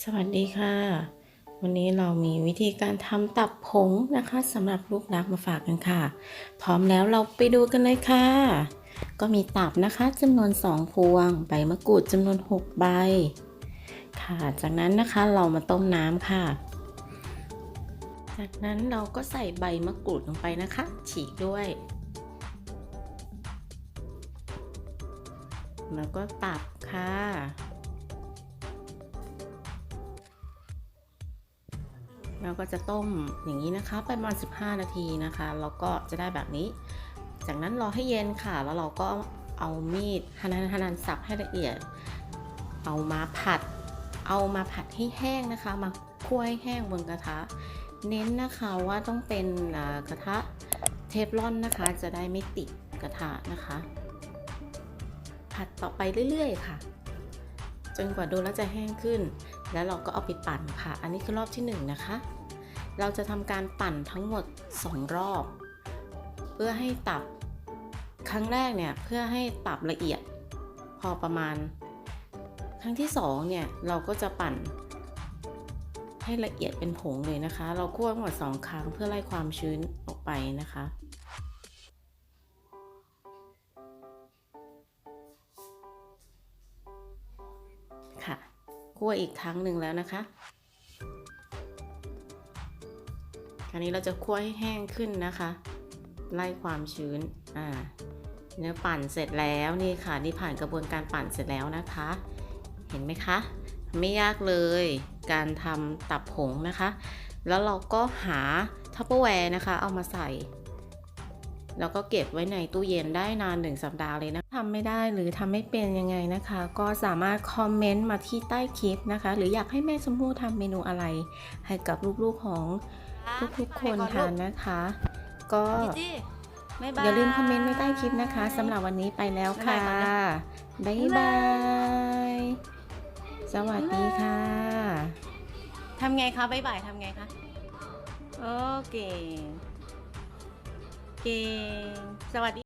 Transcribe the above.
สวัสดีค่ะ วันนี้เรามีวิธีการทำตับผงนะคะสำหรับลูกรักมาฝากกันค่ะ พร้อมแล้วเราไปดูกันเลยค่ะ ก็มีตับนะคะจำนวน 2 พวง ใบมะกรูดจำนวน 6 ใบ ค่ะ จากนั้นนะคะเรามาต้มน้ำค่ะ จากนั้นเราก็ใส่ใบมะกรูดลงไปนะคะ ฉีกด้วย แล้วก็ตับค่ะ เราก็จะต้มอย่างนี้นะคะประมาณ 15 นาทีนะคะแล้วก็จะได้แบบนี้ จากนั้นรอให้เย็นค่ะ แล้วเราก็เอามีดหันหันหันสับให้ละเอียด เอามาผัด เอามาผัดให้แห้งนะคะ มาคั่วให้แห้งบนกระทะ เน้นนะคะว่าต้องเป็นกระทะเทฟลอนนะคะ จะได้ไม่ติดกระทะนะคะ ผัดต่อไปเรื่อยๆค่ะ จนกว่าโดูแล้วจะแห้งขึ้น แล้วเราก็เอาไปปั่นค่ะ อันนี้คือรอบที่1นงนะคะ เราจะทำการปั่นทั้งหมด 2 รอบ เพื่อให้ตับครั้งแรกเนี่ยเพื่อให้ตับละเอียดพอประมาณ ครั้งที่2เนี่ยเราก็จะปั่นให้ละเอียดเป็นผงเลยนะคะ เราคั่วทั้งหมด2ครั้งเพื่อไล่ความชื้นออกไปนะคะ คั่วอีกครั้งหนึ่งแล้วนะคะ คราวนี้เราจะคั่วให้แห้งขึ้นนะคะ ไล่ความชื้น อ่า เนื้อปั่นเสร็จแล้วนี่ค่ะ นี่ผ่านกระบวนการปั่นเสร็จแล้วนะคะ เห็นไหมคะ ไม่ยากเลย การทำตับผงนะคะ แล้วเราก็หาทัพเปอร์แวร์นะคะ เอามาใส่ แล้วก็เก็บไว้ในตู้เย็นได้นานหนึ่งสัปดาห์เลยนะทำไม่ได้หรือทำไม่เป็นยังไงนะคะ ก็สามารถคอมเมนต์มาที่ใต้คลิปนะคะ หรืออยากให้แม่ชมพู่ทำเมนูอะไร ให้กับลูกๆของทุกๆคนทานนะคะ ก็จี้บ๊ายบายอย่าลืมคอมเมนต์ไว้ใต้คลิปนะคะสำหรับวันนี้ไปแล้วค่ะ บ๊ายบาย สวัสดีค่ะทำไงคะบ๊ายบายทำไงคะ โอเค เก่ง สวัสดี